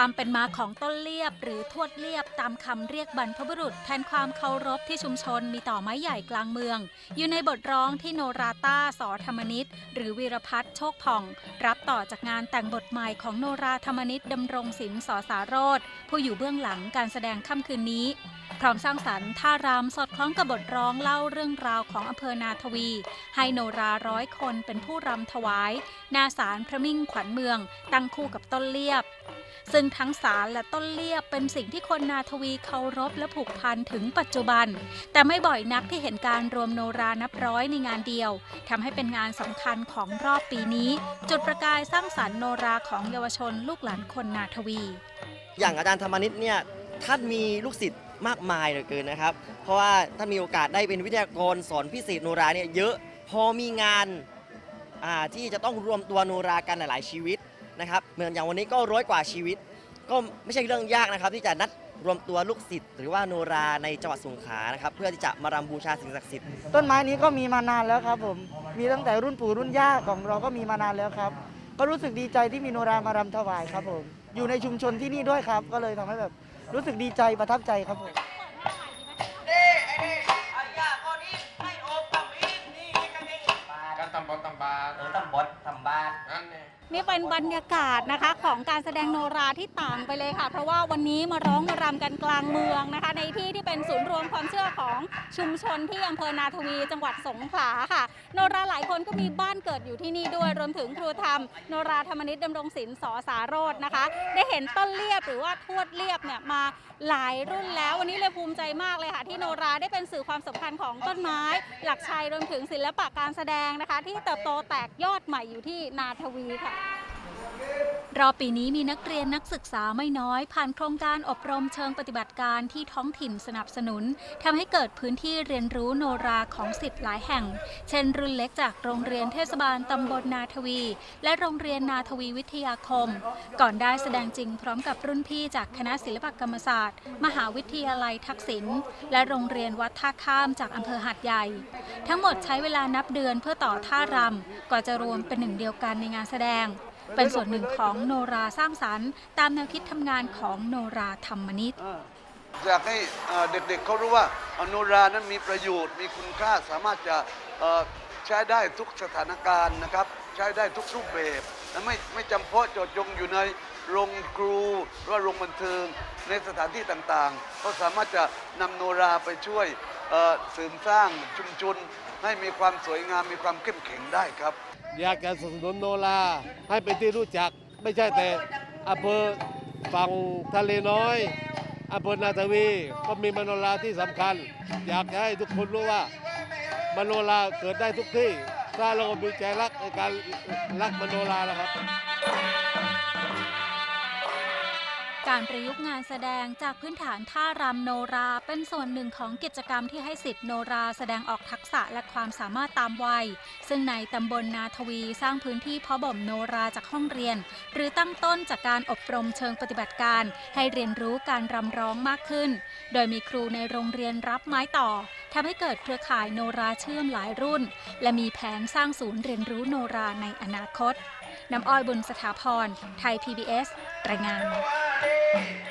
ความเป็นมาของต้นเลียบ หรือทวดเลียบตามคำเรียกบรรพบุรุษ แทนความเคารพที่ชุมชนมีต่อไม้ใหญ่กลางเมือง อยู่ในบทร้องที่โนราต้าสอธรรมนิตหรือวีรพัฒน์โชคผ่อง รับต่อจากงานแต่งบทใหม่ของโนราธรรมนิตดำรงศิลป์สอสารโรธผู้อยู่เบื้องหลังการแสดงค่ำคืนนี้พร้อมสร้างสรรค์ท่ารำสอดคล้องกับบทร้องเล่าเรื่องราวของอำเภอนาทวี ให้โนราร้อยคนเป็นผู้รำถวาย นาสารพระมิ่งขวัญเมือง ตั้งคู่กับต้นเลียบ ซึ่งทั้งสารและต้นเลียบเป็นสิ่งที่คนนาทวีเคารพและผูกพันถึงปัจจุบัน แต่ไม่บ่อยนักที่เห็นการรวมโนรานับร้อยในงานเดียวทำให้เป็นงานสำคัญของรอบปีนี้ จุดประกายสร้างสรรค์โนราของเยาวชนลูกหลานคนนาทวี อย่างอาจารย์ธรรมนิตเนี่ยท่านมีลูกศิษย์มากมายเหลือเกินนะครับ เพราะว่าท่านมีโอกาสได้เป็นวิทยากรสอนพิเศษโนราเนี่ยเยอะพอมีงานที่จะต้องรวมตัวโนรากันหลายๆชีวิต นะครับเหมือนอย่างวันนี้ก็ร้อยกว่าชีวิต ก็ไม่ใช่เรื่องยากนะครับ ที่จะนัดรวมตัวลูกศิษย์หรือว่าโนราในจังหวัดสงขลานะครับเพื่อที่จะมารำบูชาสิ่งศักดิ์สิทธิ์ต้นไม้นี้ก็มีมานานแล้วครับผมมีตั้งแต่รุ่นปู่รุ่นย่าของเราก็มีมานานแล้วครับ ก็รู้สึกดีใจที่มีโนรามารำถวายครับผมอยู่ในชุมชนที่นี่ด้วยครับ ก็เลยทำให้แบบรู้สึกดีใจประทับใจครับผมการทำบอลทำบาสเออตำบดตำบ้า นี่เป็นบรรยากาศนะคะของการแสดงโนราที่ต่างไปเลยค่ะ เพราะว่าวันนี้มาร้องมารำกันกลางเมืองนะคะ ในที่ที่เป็นศูนย์รวมความเชื่อของชุมชนที่อำเภอนาทวีจังหวัดสงขลาค่ะ โนราหลายคนก็มีบ้านเกิดอยู่ที่นี่ด้วยรวมถึงครูธรรม โนราธรรมนิตดำรงศิลป์สอสารโรจน์นะคะ ได้เห็นต้นเลียบหรือว่าทวดเลียบเนี่ยมาหลายรุ่นแล้ว วันนี้เลยภูมิใจมากเลยค่ะ ที่โนราได้เป็นสื่อความสำคัญของต้นไม้ หลักชัยรวมถึงศิลปะการแสดงนะคะ ที่เติบโตแตกยอดใหม่อยู่ที่นาทวีค่ะ รอบปีนี้มีนักเรียนนักศึกษาไม่น้อย ผ่านโครงการอบรมเชิงปฏิบัติการที่ท้องถิ่นสนับสนุนทำให้เกิดพื้นที่เรียนรู้โนราของสิทธิ์หลายแห่ง เช่น รุ่นเล็กจากโรงเรียนเทศบาลตำบลนาทวี และโรงเรียนนาทวีวิทยาคม ก่อนได้แสดงจริงพร้อมกับรุ่นพี่จากคณะศิลปกรรมศาสตร์ มหาวิทยาลัยทักษิณและโรงเรียนวัดท่าข้ามจากอำเภอหาดใหญ่ ทั้งหมดใช้เวลานับเดือนเพื่อต่อท่ารำก่อนจะรวมเป็นหนึ่งเดียวกันในงานแสดง เป็นส่วนหนึ่งของโนราสร้างสรรค์ตามแนวคิดทำงานของโนราธรรมนิตอยากให้เด็กๆเขารู้ว่าโนรานั้นมีประโยชน์ มีคุณค่าสามารถจะใช้ได้ทุกสถานการณ์นะครับ ใช้ได้ทุกรูปแบบและไม่ไม่จำเพาะจดจงอยู่ในโรงครูหรือว่าโรงบันเทิงในสถานที่ต่างๆ ก็สามารถจะนำโนราไปช่วย สริมสร้างชุมชนให้มีความสวยงามมีความเข้มแข็งได้ครับ อยากจะสนับสนุนโนราให้เป็นที่รู้จักไม่ใช่แต่อำเภอฝั่งทะเลน้อยอำเภอนาทวีก็มีมโนราที่สำคัญ อยากให้ทุกคนรู้ว่ามโนราเกิดได้ทุกที่ ถ้าเรามีใจรักในการรักมโนรานะครับ การประยุกต์งานแสดงจากพื้นฐานท่ารำโนราเป็นส่วนหนึ่งของกิจกรรมที่ให้สิทธิ์โนราแสดงออกทักษะและความสามารถตามวัย ซึ่งในตำบลนาทวีสร้างพื้นที่เพาะบ่มโนราจากห้องเรียน หรือตั้งต้นจากการอบรมเชิงปฏิบัติการ ให้เรียนรู้การรำร้องมากขึ้น โดยมีครูในโรงเรียนรับไม้ต่อทำให้เกิดเครือข่ายโนราเชื่อมหลายรุ่น และมีแผนสร้างศูนย์เรียนรู้โนราในอนาคตน้ำอ้อยบุญสถาพร ไทย PBS รายงาน Yeah.